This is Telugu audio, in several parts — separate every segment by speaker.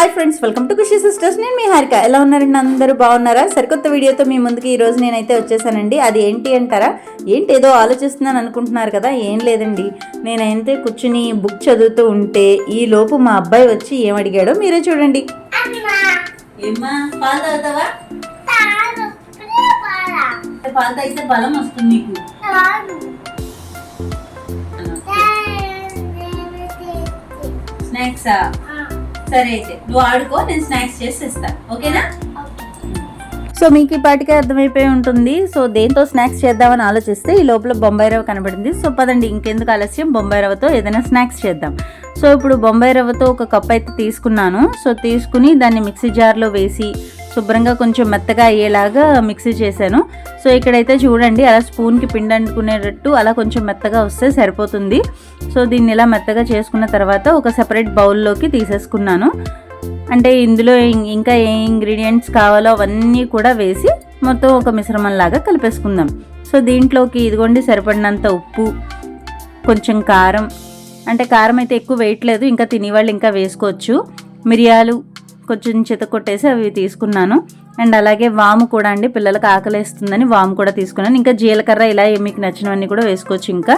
Speaker 1: Hi friends welcome to Khushi sisters. నేను మీ హారిక. ఎలా ఉన్నారండి? అందరూ బాగున్నారా? సరికొత్త వీడియోతో మీ ముందుకి ఈ రోజు నేనైతే వచ్చేసానండి. అది ఏంటి అంటారా? ఏంటి ఏదో ఆలోచిస్తున్నాను అనుకుంటున్నారు కదా ఏం లేదండి. నేనైతే కూర్చుని బుక్ చదువుతూ ఉంటే ఈ లోపు మా అబ్బాయి వచ్చి ఏం అడిగాడో మీరే చూడండి. ఏమ్మా పాలు తాగుతావా? పాలు తాగితే బలం వస్తుంది నీకు. స్నాక్సా? సరే అయితే నువ్వు ఆడుకో నేను స్నాక్స్ చేసి ఇస్తాను ఓకేనా? సో మీకు ఈ పాటికే అర్థమైపోయి ఉంటుంది. సో దేంతో స్నాక్స్ చేద్దామని ఆలోచిస్తే ఈ లోపల బొంబాయి రవ్వ కనబడింది. సో పదండి ఇంకెందుకు ఆలస్యం? బొంబాయి రవ్వతో ఏదైనా స్నాక్స్ చేద్దాం. సో ఇప్పుడు బొంబాయి రవ్వతో ఒక కప్ అయితే తీసుకున్నాను. సో తీసుకుని దాన్ని మిక్సీ జార్లో వేసి శుభ్రంగా కొంచెం మెత్తగా అయ్యేలాగా మిక్సీ చేశాను. సో ఇక్కడైతే చూడండి అలా స్పూన్కి పిండి అంటుకునేటట్టు అలా కొంచెం మెత్తగా వస్తే సరిపోతుంది. సో దీన్ని ఇలా మెత్తగా చేసుకున్న తర్వాత ఒక సెపరేట్ బౌల్లోకి తీసేసుకున్నాను. అంటే ఇందులో ఇంకా ఏ ఇంగ్రీడియంట్స్ కావాలో అవన్నీ కూడా వేసి మొత్తం ఒక మిశ్రమంలాగా కలిపేసుకుందాం. సో దీంట్లోకి ఇదిగోండి సరిపడినంత ఉప్పు కొంచెం కారం అంటే కారం అయితే ఎక్కువ వేయట్లేదు ఇంకా తినేవాళ్ళు ఇంకా వేసుకోవచ్చు. మిరియాలు కొంచెం చిత కొట్టేసి అవి తీసుకున్నాను. అండ్ అలాగే వాము కూడా అండి పిల్లలకు ఆకలేస్తుందని వాము కూడా తీసుకున్నాను. ఇంకా జీలకర్ర ఇలా మీకు నచ్చినవన్నీ కూడా వేసుకోవచ్చు ఇంకా.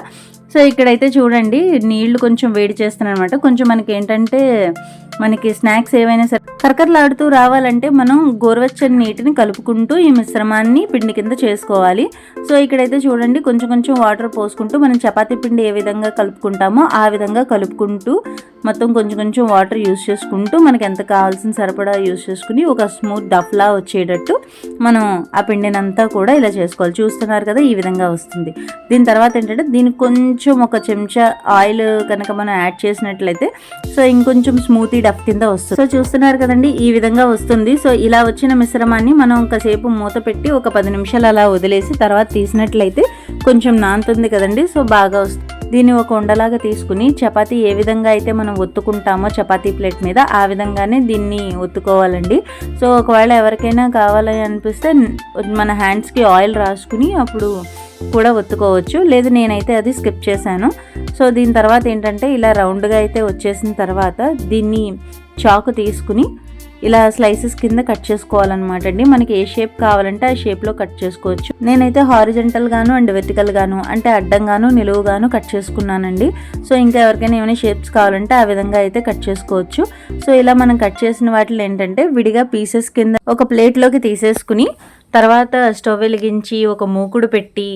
Speaker 1: సో ఇక్కడైతే చూడండి నీళ్ళు కొంచెం వేడి చేస్తాను అనమాట కొంచెం మనకి ఏంటంటే మనకి స్నాక్స్ ఏవైనా సరే కరకరలాడుతూ రావాలంటే మనం గోరువెచ్చని నీటిని కలుపుకుంటూ ఈ మిశ్రమాన్ని పిండి కింద చేసుకోవాలి. సో ఇక్కడైతే చూడండి కొంచెం కొంచెం వాటర్ పోసుకుంటూ మనం చపాతీ పిండి ఏ విధంగా కలుపుకుంటామో ఆ విధంగా కలుపుకుంటూ మొత్తం కొంచెం కొంచెం వాటర్ యూస్ చేసుకుంటూ మనకి ఎంత కావాల్సిన సరిపడా యూస్ చేసుకుని ఒక స్మూత్ డఫ్లా వచ్చేటట్టు మనం ఆ పిండినంతా కూడా ఇలా చేసుకోవాలి. చూస్తున్నారు కదా ఈ విధంగా వస్తుంది. దీని తర్వాత ఏంటంటే దీనికి కొంచెం ఒక చెంచా ఆయిల్ కనుక మనం యాడ్ చేసినట్లయితే సో ఇంకొంచెం స్మూతీ డఫ్ కింద వస్తుంది. సో చూస్తున్నారు కదా కదండి ఈ విధంగా వస్తుంది. సో ఇలా వచ్చిన మిశ్రమాన్ని మనం ఒకసేపు మూత పెట్టి ఒక పది నిమిషాలు అలా వదిలేసి తర్వాత తీసినట్లయితే కొంచెం నానుతుంది కదండి. సో బాగా వస్తుంది దీన్ని ఒక ఉండలాగా తీసుకుని చపాతీ ఏ విధంగా అయితే మనం ఒత్తుకుంటామో చపాతీ ప్లేట్ మీద ఆ విధంగానే దీన్ని ఒత్తుకోవాలండి. సో ఒకవేళ ఎవరికైనా కావాలని అనిపిస్తే మన హ్యాండ్స్కి ఆయిల్ రాసుకుని అప్పుడు కూడా ఒత్తుకోవచ్చు. లేదు నేనైతే అది స్కిప్ చేశాను. సో దీని తర్వాత ఏంటంటే ఇలా రౌండ్గా అయితే వచ్చేసిన తర్వాత దీన్ని చాకు తీసుకుని ఇలా స్లైసెస్ కింద కట్ చేసుకోవాలన్నమాట అండి. మనకి ఏ షేప్ కావాలంటే ఆ షేప్లో కట్ చేసుకోవచ్చు. నేనైతే హారిజెంటల్ గాను అండ్ వెర్టికల్ గాను అంటే అడ్డంగాను నిలువుగాను కట్ చేసుకున్నానండి. సో ఇంకా ఎవరికైనా ఏమైనా షేప్స్ కావాలంటే ఆ విధంగా అయితే కట్ చేసుకోవచ్చు. సో ఇలా మనం కట్ చేసిన వాటిలో ఏంటంటే విడిగా పీసెస్ కింద ఒక ప్లేట్లోకి తీసేసుకుని తర్వాత స్టవ్ వెలిగించి ఒక మూకుడు పెట్టి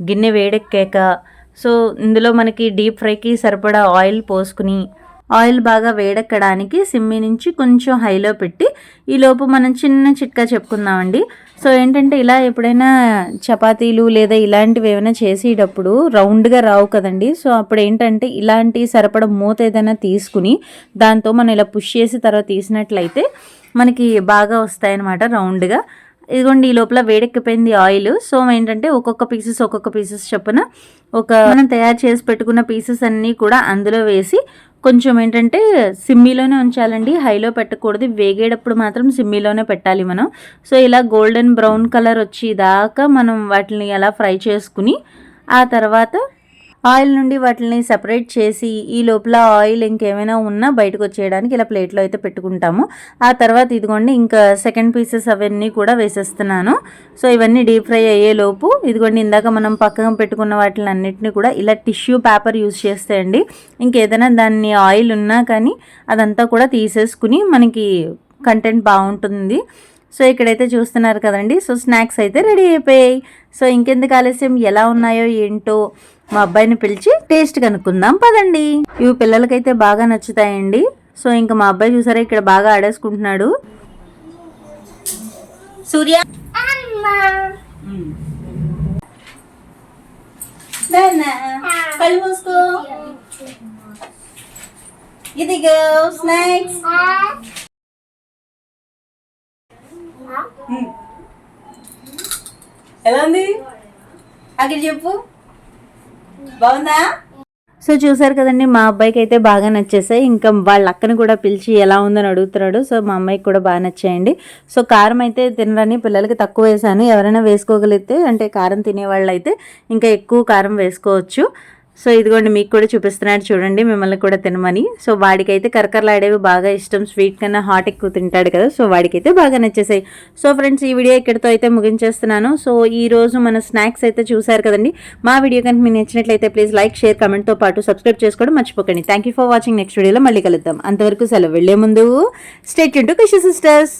Speaker 1: గిన్నె వేడెక్కాక సో ఇందులో మనకి డీప్ ఫ్రైకి సరిపడా ఆయిల్ పోసుకుని ఆయిల్ బాగా వేడెక్కడానికి సిమ్మి నుంచి కొంచెం హైలో పెట్టి ఈలోపు మనం చిన్న చిట్కా చెప్పుకుందామండి. సో ఏంటంటే ఇలా ఎప్పుడైనా చపాతీలు లేదా ఇలాంటివి ఏమైనా చేసేటప్పుడు రౌండ్గా రావు కదండి. సో అప్పుడు ఏంటంటే ఇలాంటి సరిపడ మూత ఏదైనా తీసుకుని దాంతో మనం ఇలా పుష్ చేసి తర్వాత తీసినట్లయితే మనకి బాగా వస్తాయన్నమాట రౌండ్గా. ఇదిగోండి ఈ లోపల వేడెక్కిపోయింది ఆయిల్. సో ఏంటంటే ఒక్కొక్క పీసెస్ ఒక్కొక్క పీసెస్ చొప్పున ఒక మనం తయారు చేసి పెట్టుకున్న పీసెస్ అన్నీ కూడా అందులో వేసి కొంచెం ఏంటంటే సిమ్మిలోనే ఉంచాలండి. హైలో పెట్టకూడదు. వేగేటప్పుడు మాత్రం సిమ్మిలోనే పెట్టాలి మనం. సో ఇలా గోల్డెన్ బ్రౌన్ కలర్ వచ్చి దాకా మనం వాటిని అలా ఫ్రై చేసుకుని ఆ తర్వాత ఆయిల్ నుండి వాటిని సెపరేట్ చేసి ఈ లోపల ఆయిల్ ఇంకేమైనా ఉన్నా బయటకు వచ్చేయడానికి ఇలా ప్లేట్లో అయితే పెట్టుకుంటాము. ఆ తర్వాత ఇదిగోండి ఇంకా సెకండ్ పీసెస్ అవన్నీ కూడా వేసేస్తున్నాను. సో ఇవన్నీ డీప్ ఫ్రై అయ్యే లోపు ఇదిగోండి ఇందాక మనం పక్కన పెట్టుకున్న వాటిని అన్నిటిని కూడా ఇలా టిష్యూ పేపర్ యూజ్ చేస్తే అండి ఇంకేదైనా దాన్ని ఆయిల్ ఉన్నా కానీ అదంతా కూడా తీసేసుకుని మనకి కంటెంట్ బాగుంటుంది. సో ఇక్కడైతే చూస్తున్నారు కదండి. సో స్నాక్స్ అయితే రెడీ అయిపోయాయి. సో ఇంకెందుకు ఆలస్యం? ఎలా ఉన్నాయో ఏంటో మా అబ్బాయిని పిలిచి టేస్ట్ కనుక్కుందాం పదండి. ఇవి పిల్లలకైతే బాగా నచ్చుతాయండి. సో ఇంకా మా అబ్బాయి చూసారా ఇక్కడ బాగా ఆడేసుకుంటున్నాడు. సూర్య. ఇదిగో స్నాక్స్. ఎలా ఉంది? అక్కడ చెప్పు. బాగుందా? సో చూసారు కదండి మా అబ్బాయికి అయితే బాగా నచ్చేసాయి. ఇంకా వాళ్ళ అక్కని కూడా పిలిచి ఎలా ఉందని అడుగుతున్నాడు. సో మా అమ్మాయికి కూడా బాగా నచ్చాయండి. సో కారం అయితే తినరని పిల్లలకి తక్కువ వేసాను. ఎవరైనా వేసుకోగలిగితే అంటే కారం తినేవాళ్ళు అయితే ఇంకా ఎక్కువ కారం వేసుకోవచ్చు. సో ఇదిగోండి మీకు కూడా చూపిస్తున్నాడు. చూడండి మిమ్మల్ని కూడా తినమని. సో వాడికైతే కరకరలాడేవి బాగా ఇష్టం. స్వీట్ కన్నా హాట్ ఎక్కువ తింటాడు కదా సో వాడికైతే బాగా నచ్చేసాయి. సో ఫ్రెండ్స్ ఈ వీడియో ఇక్కడితో అయితే ముగించేస్తున్నాను. సో ఈ రోజు మన స్నాక్స్ అయితే చూసారు కదండి. మా వీడియో కనుక మీకు నచ్చినట్లయితే ప్లీజ్ లైక్ షేర్ కమెంట్తో పాటు సబ్స్క్రైబ్ చేసుకోవడం మర్చిపోకండి. Thank you for watching next వీడియోలో మళ్ళీ కలుద్దాం. అంతవరకు సెలవు. వెళ్ళే ముందు స్టేట్ టు కృషి సిస్టర్స్.